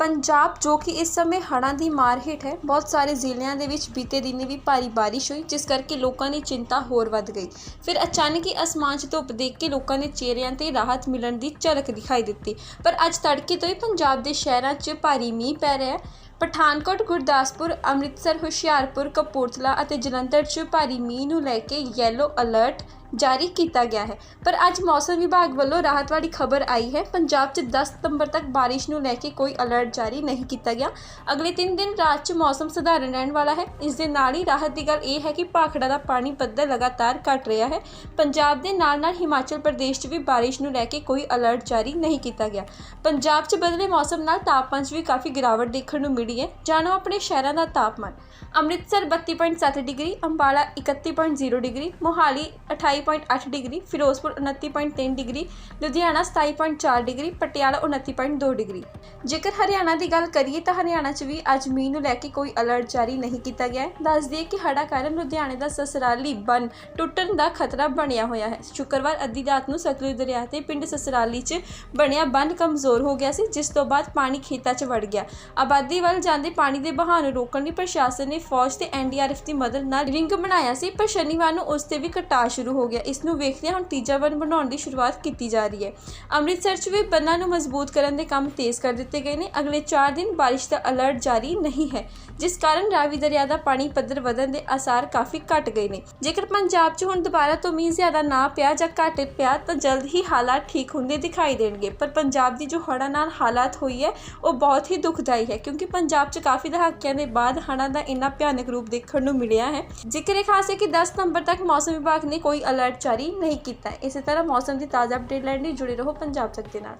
ਪੰਜਾਬ, ਜੋ ਕਿ ਇਸ ਸਮੇਂ ਹੜ੍ਹਾਂ ਦੀ ਮਾਰ ਹੇਠ ਹੈ, ਬਹੁਤ ਸਾਰੇ ਜ਼ਿਲ੍ਹਿਆਂ ਦੇ ਵਿੱਚ ਬੀਤੇ ਦਿਨ ਵੀ ਭਾਰੀ ਬਾਰਿਸ਼ ਹੋਈ, ਜਿਸ ਕਰਕੇ ਲੋਕਾਂ ਦੀ ਚਿੰਤਾ ਹੋਰ ਵੱਧ ਗਈ। ਫਿਰ ਅਚਾਨਕ ਹੀ ਅਸਮਾਨ 'ਚ ਧੁੱਪ ਦੇਖ ਕੇ ਲੋਕਾਂ ਦੇ ਚਿਹਰਿਆਂ ਤੇ ਰਾਹਤ ਮਿਲਣ ਦੀ ਝਲਕ ਦਿਖਾਈ ਦਿੱਤੀ। ਪਰ ਅੱਜ ਤੜਕੇ ਤੋਂ ਹੀ ਪੰਜਾਬ ਦੇ ਸ਼ਹਿਰਾਂ 'ਚ ਭਾਰੀ ਮੀਂਹ ਪੈ ਰਿਹਾ ਹੈ। ਪਠਾਨਕੋਟ, ਗੁਰਦਾਸਪੁਰ, ਅੰਮ੍ਰਿਤਸਰ, ਹੁਸ਼ਿਆਰਪੁਰ, ਕਪੂਰਥਲਾ ਅਤੇ ਜਲੰਧਰ 'ਚ ਭਾਰੀ ਮੀਂਹ ਨੂੰ ਲੈ ਕੇ ਯੈਲੋ ਅਲਰਟ ਜਾਰੀ ਕੀਤਾ ਗਿਆ ਹੈ। ਪਰ ਅੱਜ ਮੌਸਮ ਵਿਭਾਗ ਵੱਲੋਂ ਰਾਹਤ ਵਾਲੀ ਖਬਰ ਆਈ ਹੈ, ਪੰਜਾਬ 'ਚ 10 ਸਤੰਬਰ ਤੱਕ ਬਾਰਿਸ਼ ਨੂੰ ਲੈ ਕੇ ਕੋਈ ਅਲਰਟ ਜਾਰੀ ਨਹੀਂ ਕੀਤਾ ਗਿਆ। ਅਗਲੇ 3 ਦਿਨ ਰਾਤ 'ਚ ਮੌਸਮ ਸਧਾਰਨ ਰਹਿਣ ਵਾਲਾ ਹੈ। ਇਸ ਦੇ ਨਾਲ ਹੀ ਰਾਹਤ ਦੀ ਗੱਲ ਇਹ ਹੈ ਕਿ ਭਾਖੜਾ ਦਾ ਪਾਣੀ ਪੱਧਰ ਲਗਾਤਾਰ ਘਟ ਰਿਹਾ ਹੈ। ਪੰਜਾਬ ਦੇ ਨਾਲ-ਨਾਲ ਹਿਮਾਚਲ ਪ੍ਰਦੇਸ਼ 'ਚ ਵੀ ਬਾਰਿਸ਼ ਨੂੰ ਲੈ ਕੇ ਕੋਈ ਅਲਰਟ ਜਾਰੀ ਨਹੀਂ ਕੀਤਾ ਗਿਆ। ਪੰਜਾਬ 'ਚ ਬਦਲੇ ਮੌਸਮ ਨਾਲ ਤਾਪਮਾਨ 'ਚ ਵੀ ਕਾਫੀ ਗਿਰਾਵਟ ਦੇਖਣ ਨੂੰ ਮਿਲੀ ਹੈ। ਜਾਣੋ ਆਪਣੇ ਸ਼ਹਿਰਾਂ ਦਾ ਤਾਪਮਾਨ। Amritsar 32.7 degree, Ambala 31.0 degree, Mohali 28.8 degree, Firozpur 29.3 degree, Ludhiana 27.4 degree, Patiala 29.2 degree. ਜੇਕਰ ਹਰਿਆਣਾ ਦੀ ਗੱਲ ਕਰੀਏ ਤਾਂ ਹਰਿਆਣਾ 'ਚ ਵੀ ਅੱਜ ਮੀਂਹ ਨੂੰ ਲੈ ਕੇ ਕੋਈ ਅਲਰਟ ਜਾਰੀ ਨਹੀਂ ਕੀਤਾ ਗਿਆ ਹੈ। ਦੱਸ ਦਈਏ ਕਿ ਹੜ੍ਹਾਂ ਕਾਰਨ ਲੁਧਿਆਣੇ ਦਾ ਸਸਰਾਲੀ ਬੰਨ ਟੁੱਟਣ ਦਾ ਖਤਰਾ ਬਣਿਆ ਹੋਇਆ ਹੈ। ਸ਼ੁੱਕਰਵਾਰ ਅੱਧੀ ਰਾਤ ਨੂੰ ਸਤਲੁਜ ਦਰਿਆ ਤੇ ਪਿੰਡ ਸਸਰਾਲੀ 'ਚ ਬਣਿਆ ਬੰਨ ਕਮਜ਼ੋਰ ਹੋ ਗਿਆ ਸੀ, ਜਿਸ ਤੋਂ ਬਾਅਦ ਪਾਣੀ ਖੇਤਾਂ 'ਚ ਵੜ ਗਿਆ। ਆਬਾਦੀ ਵੱਲ ਜਾਂਦੇ ਪਾਣੀ ਦੇ ਬਹਾਅ ਨੂੰ ਰੋਕਣ ਲਈ ਪ੍ਰਸ਼ਾਸਨ ਨੇ ਫੌਜ ਤੇ ਐਨਡੀਆਰਐਫ ਦੀ ਮਦਦ ਨਾਲ ਰਿੰਗ ਬਣਾਇਆ ਸੀ, ਪਰ ਸ਼ਨੀਵਾਰ ਨੂੰ ਉਸ ਤੇ ਵੀ ਕਟਾਅ ਸ਼ੁਰੂ ਹੋ ਗਿਆ। ਇਸ ਨੂੰ ਵੇਖਦਿਆਂ ਹੁਣ ਤੀਜਾ ਬੰਨ ਬਣਾਉਣ ਦੀ ਸ਼ੁਰੂਆਤ ਕੀਤੀ ਜਾ ਰਹੀ ਹੈ। ਅੰਮ੍ਰਿਤਸਰ 'ਚ ਵੀ ਬੰਨਾਂ ਨੂੰ ਮਜ਼ਬੂਤ ਕਰਨ ਦੇ ਕੰਮ ਤੇਜ਼ ਕਰ ਦਿੱਤੇ ਗਏ ਨੇ। ਅਗਲੇ 4 ਦਿਨ ਬਾਰਿਸ਼ ਦਾ ਅਲਰਟ ਜਾਰੀ ਨਹੀਂ ਹੈ, ਜਿਸ ਕਾਰਨ ਰਾਵੀ ਦਰਿਆ ਦਾ ਪਾਣੀ ਪੱਧਰ ਵਧਣ ਦੇ ਆਸਾਰ ਕਾਫੀ ਘਟ ਗਏ ਨੇ। ਜੇਕਰ ਪੰਜਾਬ 'ਚ ਹੁਣ ਦੁਬਾਰਾ ਤੋਂ ਮੀਂਹ ਜ਼ਿਆਦਾ ਨਾ ਪਿਆ ਜਾਂ ਘੱਟ ਪਿਆ ਤਾਂ ਜਲਦ ਹੀ ਹਾਲਾਤ ਠੀਕ ਹੁੰਦੇ ਦਿਖਾਈ ਦੇਣਗੇ। ਪਰ ਪੰਜਾਬ ਦੀ ਜੋ ਹੜ੍ਹਾਂ ਨਾਲ ਹਾਲਾਤ ਹੋਈ ਹੈ, ਉਹ ਬਹੁਤ ਹੀ ਦੁਖਦਾਈ ਹੈ, ਕਿਉਂਕਿ ਪੰਜਾਬ 'ਚ ਕਾਫੀ ਦਹਾਕਿਆਂ ਦੇ ਬਾਅਦ ਹੜ੍ਹਾਂ ਦਾ ਇੰਨਾ ਭਿਆਨਕ ਰੂਪ ਦੇਖਣ ਨੂੰ ਮਿਲਿਆ ਹੈ। ਜ਼ਿਕਰ ਇਹ ਖਾਸ ਹੈ ਕਿ 10 ਸਤੰਬਰ ਤੱਕ ਮੌਸਮ ਵਿਭਾਗ ਨੇ ਕੋਈ ਅਲਰਟ ਅਲਰਟ ਜਾਰੀ ਨਹੀਂ ਕੀਤਾ। ਇਸੇ ਤਰ੍ਹਾਂ ਮੌਸਮ ਦੀ ਤਾਜ਼ਾ ਅਪਡੇਟ ਲੈਣ ਲਈ ਜੁੜੇ ਰਹੋ ਪੰਜਾਬ ਤੱਕ ਦੇ ਨਾਲ।